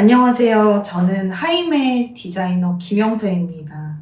안녕하세요. 저는 하이메 디자이너 김영서입니다.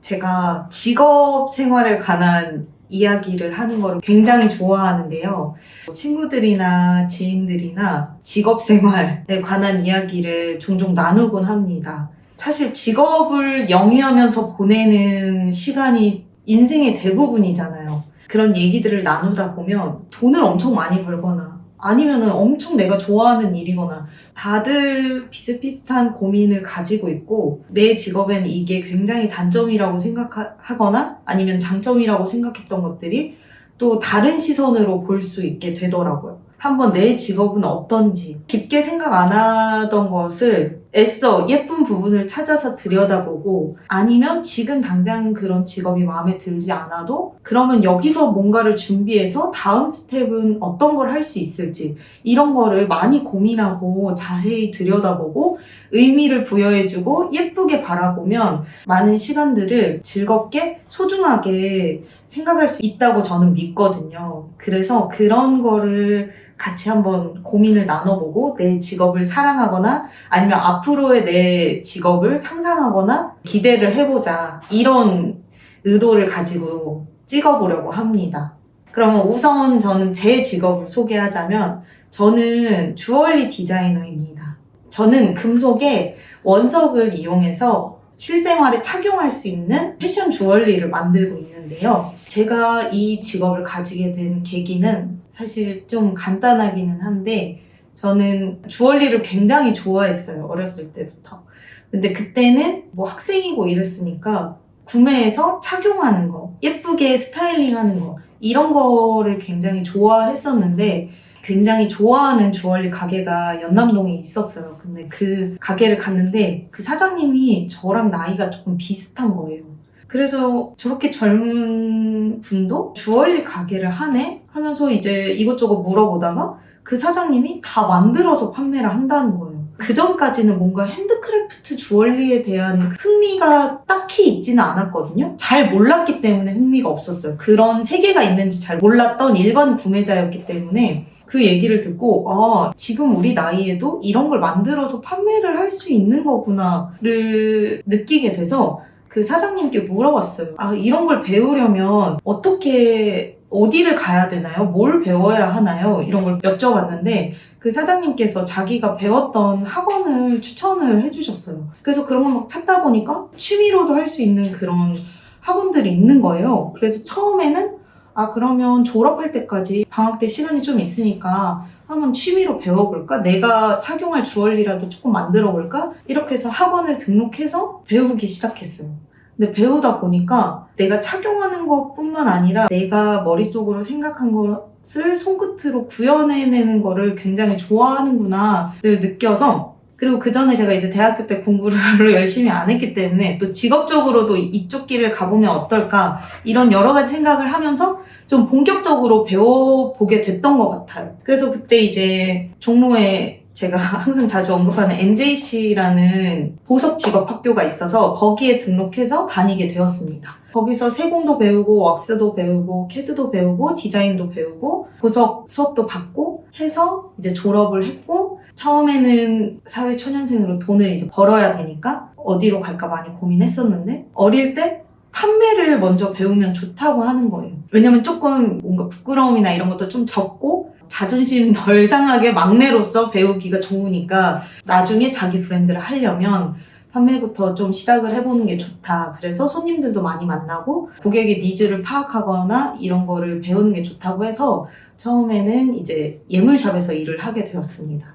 제가 직업 생활에 관한 이야기를 하는 걸 굉장히 좋아하는데요. 친구들이나 지인들이나 직업 생활에 관한 이야기를 종종 나누곤 합니다. 사실 직업을 영위하면서 보내는 시간이 인생의 대부분이잖아요. 그런 얘기들을 나누다 보면 돈을 엄청 많이 벌거나 아니면은 엄청 내가 좋아하는 일이거나 다들 비슷비슷한 고민을 가지고 있고 내 직업에는 이게 굉장히 단점이라고 생각하거나 아니면 장점이라고 생각했던 것들이 또 다른 시선으로 볼 수 있게 되더라고요. 한번 내 직업은 어떤지 깊게 생각 안 하던 것을 애써 예쁜 부분을 찾아서 들여다보고 아니면 지금 당장 그런 직업이 마음에 들지 않아도 그러면 여기서 뭔가를 준비해서 다음 스텝은 어떤 걸 할 수 있을지 이런 거를 많이 고민하고 자세히 들여다보고 의미를 부여해주고 예쁘게 바라보면 많은 시간들을 즐겁게 소중하게 생각할 수 있다고 저는 믿거든요. 그래서 그런 거를 같이 한번 고민을 나눠보고 내 직업을 사랑하거나 아니면 앞으로의 내 직업을 상상하거나 기대를 해보자. 이런 의도를 가지고 찍어보려고 합니다. 그러면 우선 저는 제 직업을 소개하자면 저는 주얼리 디자이너입니다. 저는 금속에 원석을 이용해서 실생활에 착용할 수 있는 패션 주얼리를 만들고 있는데요. 제가 이 직업을 가지게 된 계기는 사실 좀 간단하기는 한데 저는 주얼리를 굉장히 좋아했어요. 어렸을 때부터. 근데 그때는 뭐 학생이고 이랬으니까 구매해서 착용하는 거, 예쁘게 스타일링 하는 거, 이런 거를 굉장히 좋아했었는데 굉장히 좋아하는 주얼리 가게가 연남동에 있었어요. 근데 그 가게를 갔는데 그 사장님이 저랑 나이가 조금 비슷한 거예요. 그래서 저렇게 젊은 분도 주얼리 가게를 하네? 하면서 이제 이것저것 물어보다가 그 사장님이 다 만들어서 판매를 한다는 거예요. 그 전까지는 뭔가 핸드크래프트 주얼리에 대한 흥미가 딱히 있지는 않았거든요. 잘 몰랐기 때문에 흥미가 없었어요. 그런 세계가 있는지 잘 몰랐던 일반 구매자였기 때문에 그 얘기를 듣고, 아, 지금 우리 나이에도 이런 걸 만들어서 판매를 할 수 있는 거구나를 느끼게 돼서 그 사장님께 물어봤어요. 아, 이런 걸 배우려면 어떻게, 어디를 가야 되나요? 뭘 배워야 하나요? 이런 걸 여쭤봤는데 그 사장님께서 자기가 배웠던 학원을 추천을 해주셨어요. 그래서 그런 걸 막 찾다 보니까 취미로도 할 수 있는 그런 학원들이 있는 거예요. 그래서 처음에는 아, 그러면 졸업할 때까지 방학 때 시간이 좀 있으니까 한번 취미로 배워볼까? 내가 착용할 주얼리라도 조금 만들어 볼까? 이렇게 해서 학원을 등록해서 배우기 시작했어요. 근데 배우다 보니까 내가 착용하는 것 뿐만 아니라 내가 머릿속으로 생각한 것을 손끝으로 구현해내는 거를 굉장히 좋아하는구나를 느껴서 그리고 그 전에 제가 이제 대학교 때 공부를 열심히 안 했기 때문에 또 직업적으로도 이쪽 길을 가보면 어떨까 이런 여러 가지 생각을 하면서 좀 본격적으로 배워보게 됐던 것 같아요. 그래서 그때 이제 종로에 제가 항상 자주 언급하는 MJC라는 보석 직업 학교가 있어서 거기에 등록해서 다니게 되었습니다. 거기서 세공도 배우고 왁스도 배우고 캐드도 배우고 디자인도 배우고 보석 수업도 받고 해서 이제 졸업을 했고 처음에는 사회 초년생으로 돈을 이제 벌어야 되니까 어디로 갈까 많이 고민했었는데 어릴 때 판매를 먼저 배우면 좋다고 하는 거예요. 왜냐면 조금 뭔가 부끄러움이나 이런 것도 좀 적고 자존심 덜 상하게 막내로서 배우기가 좋으니까 나중에 자기 브랜드를 하려면 판매부터 좀 시작을 해보는 게 좋다. 그래서 손님들도 많이 만나고 고객의 니즈를 파악하거나 이런 거를 배우는 게 좋다고 해서 처음에는 이제 예물샵에서 일을 하게 되었습니다.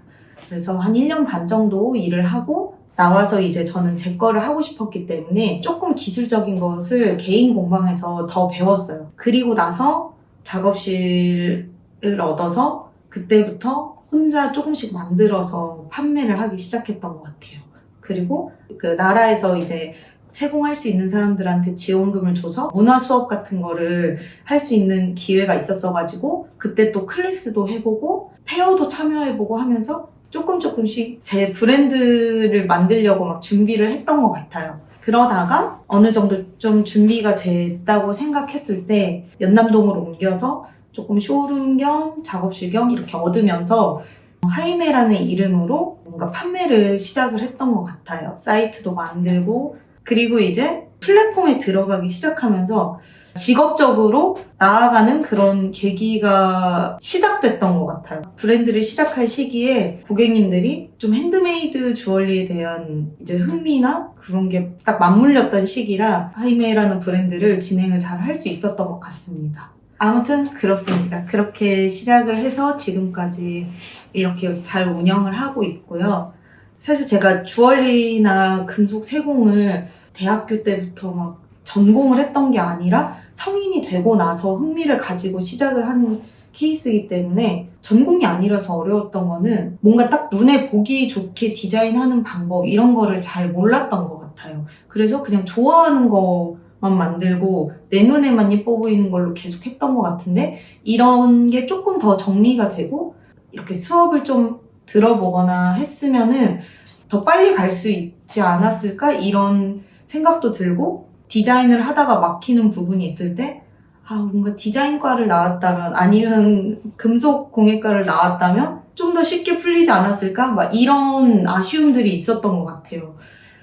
그래서 한 1년 반 정도 일을 하고 나와서 이제 저는 제 거를 하고 싶었기 때문에 조금 기술적인 것을 개인 공방에서 더 배웠어요. 그리고 나서 작업실 을 얻어서 그때부터 혼자 조금씩 만들어서 판매를 하기 시작했던 것 같아요. 그리고 그 나라에서 이제 세공할 수 있는 사람들한테 지원금을 줘서 문화 수업 같은 거를 할 수 있는 기회가 있었어가지고 그때 또 클래스도 해보고 페어도 참여해보고 하면서 조금 조금씩 제 브랜드를 만들려고 막 준비를 했던 것 같아요. 그러다가 어느 정도 좀 준비가 됐다고 생각했을 때 연남동으로 옮겨서 조금 쇼룸 겸 작업실 겸 이렇게 얻으면서 하이메라는 이름으로 뭔가 판매를 시작을 했던 것 같아요. 사이트도 만들고 그리고 이제 플랫폼에 들어가기 시작하면서 직업적으로 나아가는 그런 계기가 시작됐던 것 같아요. 브랜드를 시작할 시기에 고객님들이 좀 핸드메이드 주얼리에 대한 이제 흥미나 그런 게 딱 맞물렸던 시기라 하이메라는 브랜드를 진행을 잘 할 수 있었던 것 같습니다. 아무튼 그렇습니다. 그렇게 시작을 해서 지금까지 이렇게 잘 운영을 하고 있고요. 사실 제가 주얼리나 금속 세공을 대학교 때부터 막 전공을 했던 게 아니라 성인이 되고 나서 흥미를 가지고 시작을 한 케이스이기 때문에 전공이 아니라서 어려웠던 거는 뭔가 딱 눈에 보기 좋게 디자인하는 방법 이런 거를 잘 몰랐던 것 같아요. 그래서 그냥 좋아하는 거 만 만들고 내 눈에만 예뻐 보이는 걸로 계속 했던 것 같은데 이런 게 조금 더 정리가 되고 이렇게 수업을 좀 들어보거나 했으면은 더 빨리 갈 수 있지 않았을까 이런 생각도 들고 디자인을 하다가 막히는 부분이 있을 때 아, 뭔가 디자인과를 나왔다면 아니면 금속 공예과를 나왔다면 좀 더 쉽게 풀리지 않았을까? 막 이런 아쉬움들이 있었던 것 같아요.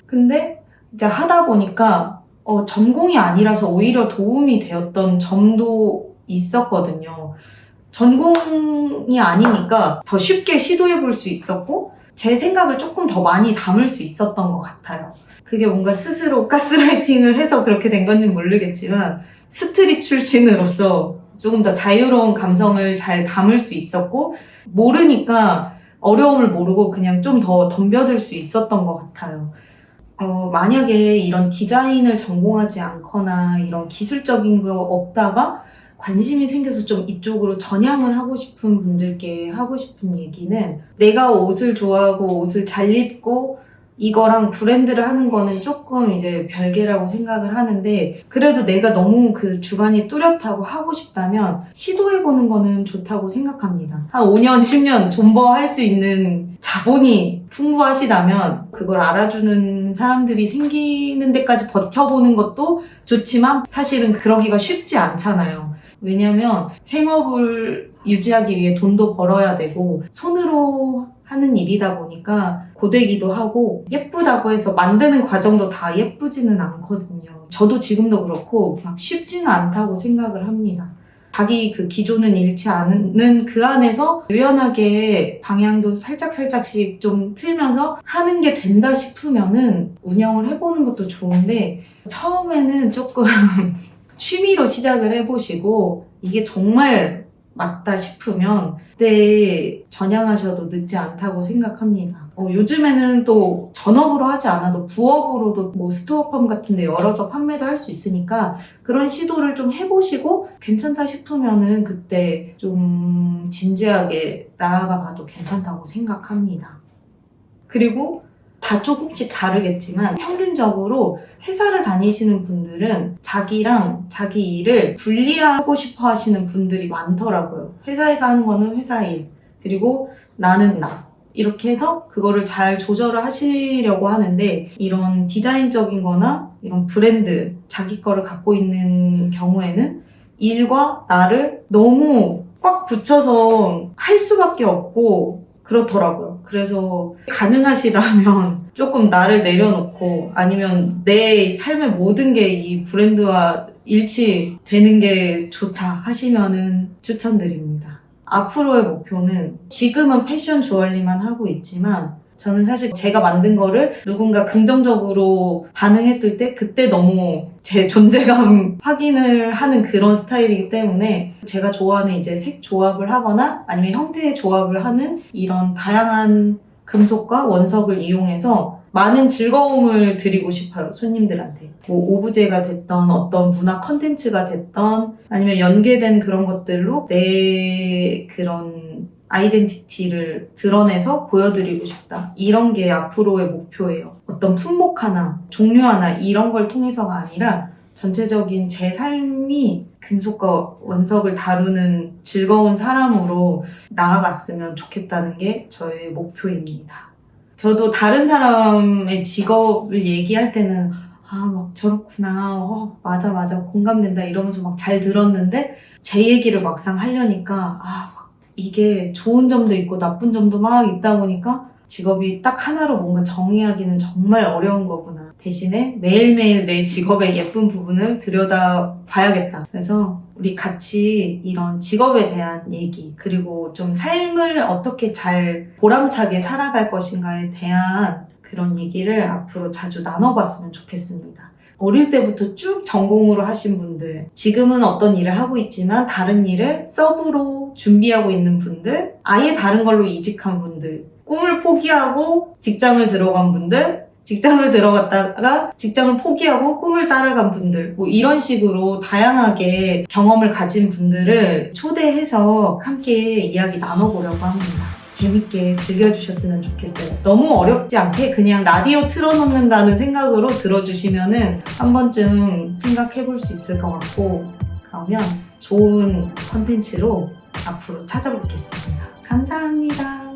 근데 이제 하다 보니까 어, 전공이 아니라서 오히려 도움이 되었던 점도 있었거든요. 전공이 아니니까 더 쉽게 시도해 볼 수 있었고 제 생각을 조금 더 많이 담을 수 있었던 것 같아요. 그게 뭔가 스스로 가스라이팅을 해서 그렇게 된 건지 모르겠지만 스트릿 출신으로서 조금 더 자유로운 감정을 잘 담을 수 있었고 모르니까 어려움을 모르고 그냥 좀 더 덤벼들 수 있었던 것 같아요. 어, 만약에 이런 디자인을 전공하지 않거나 이런 기술적인 거 없다가 관심이 생겨서 좀 이쪽으로 전향을 하고 싶은 분들께 하고 싶은 얘기는 내가 옷을 좋아하고 옷을 잘 입고 이거랑 브랜드를 하는 거는 조금 이제 별개라고 생각을 하는데 그래도 내가 너무 그 주관이 뚜렷하고 하고 싶다면 시도해보는 거는 좋다고 생각합니다. 한 5년, 10년 존버할 수 있는 자본이 풍부하시다면 그걸 알아주는 사람들이 생기는 데까지 버텨보는 것도 좋지만 사실은 그러기가 쉽지 않잖아요. 왜냐면 생업을 유지하기 위해 돈도 벌어야 되고 손으로 하는 일이다 보니까 고되기도 하고 예쁘다고 해서 만드는 과정도 다 예쁘지는 않거든요. 저도 지금도 그렇고 막 쉽지는 않다고 생각을 합니다. 자기 그 기조는 잃지 않는 그 안에서 유연하게 방향도 살짝살짝씩 좀 틀면서 하는 게 된다 싶으면은 운영을 해보는 것도 좋은데 처음에는 조금 취미로 시작을 해보시고 이게 정말 맞다 싶으면 그때 전향하셔도 늦지 않다고 생각합니다. 어, 요즘에는 또 전업으로 하지 않아도 부업으로도 뭐 스토어펌 같은 데 열어서 판매도 할 수 있으니까 그런 시도를 좀 해보시고 괜찮다 싶으면은 그때 좀 진지하게 나아가 봐도 괜찮다고 생각합니다. 그리고 다 조금씩 다르겠지만 평균적으로 회사를 다니시는 분들은 자기랑 자기 일을 분리하고 싶어 하시는 분들이 많더라고요. 회사에서 하는 거는 회사 일, 그리고 나는 나. 이렇게 해서 그거를 잘 조절을 하시려고 하는데 이런 디자인적인 거나 이런 브랜드, 자기 거를 갖고 있는 경우에는 일과 나를 너무 꽉 붙여서 할 수밖에 없고 그렇더라고요. 그래서 가능하시다면 조금 나를 내려놓고 아니면 내 삶의 모든 게 이 브랜드와 일치되는 게 좋다 하시면은 추천드립니다. 앞으로의 목표는 지금은 패션 주얼리만 하고 있지만 저는 사실 제가 만든 거를 누군가 긍정적으로 반응했을 때 그때 너무 제 존재감 확인을 하는 그런 스타일이기 때문에 제가 좋아하는 이제 색 조합을 하거나 아니면 형태의 조합을 하는 이런 다양한 금속과 원석을 이용해서 많은 즐거움을 드리고 싶어요, 손님들한테. 뭐, 오브제가 됐던 어떤 문화 컨텐츠가 됐던 아니면 연계된 그런 것들로 내 그런 아이덴티티를 드러내서 보여드리고 싶다. 이런 게 앞으로의 목표예요. 어떤 품목 하나, 종류 하나, 이런 걸 통해서가 아니라 전체적인 제 삶이 금속과 원석을 다루는 즐거운 사람으로 나아갔으면 좋겠다는 게 저의 목표입니다. 저도 다른 사람의 직업을 얘기할 때는 아, 막 저렇구나. 어, 맞아, 맞아. 공감된다. 이러면서 막 잘 들었는데 제 얘기를 막상 하려니까 아, 이게 좋은 점도 있고 나쁜 점도 막 있다 보니까 직업이 딱 하나로 뭔가 정의하기는 정말 어려운 거구나. 대신에 매일매일 내 직업의 예쁜 부분을 들여다 봐야겠다. 그래서 우리 같이 이런 직업에 대한 얘기, 그리고 좀 삶을 어떻게 잘 보람차게 살아갈 것인가에 대한 그런 얘기를 앞으로 자주 나눠봤으면 좋겠습니다. 어릴 때부터 쭉 전공으로 하신 분들, 지금은 어떤 일을 하고 있지만 다른 일을 서브로 준비하고 있는 분들, 아예 다른 걸로 이직한 분들, 꿈을 포기하고 직장을 들어간 분들, 직장을 들어갔다가 직장을 포기하고 꿈을 따라간 분들, 뭐 이런 식으로 다양하게 경험을 가진 분들을 초대해서 함께 이야기 나눠보려고 합니다. 재밌게 즐겨주셨으면 좋겠어요. 너무 어렵지 않게 그냥 라디오 틀어놓는다는 생각으로 들어주시면은 한 번쯤 생각해 볼 수 있을 것 같고, 그러면 좋은 컨텐츠로 앞으로 찾아뵙겠습니다. 감사합니다.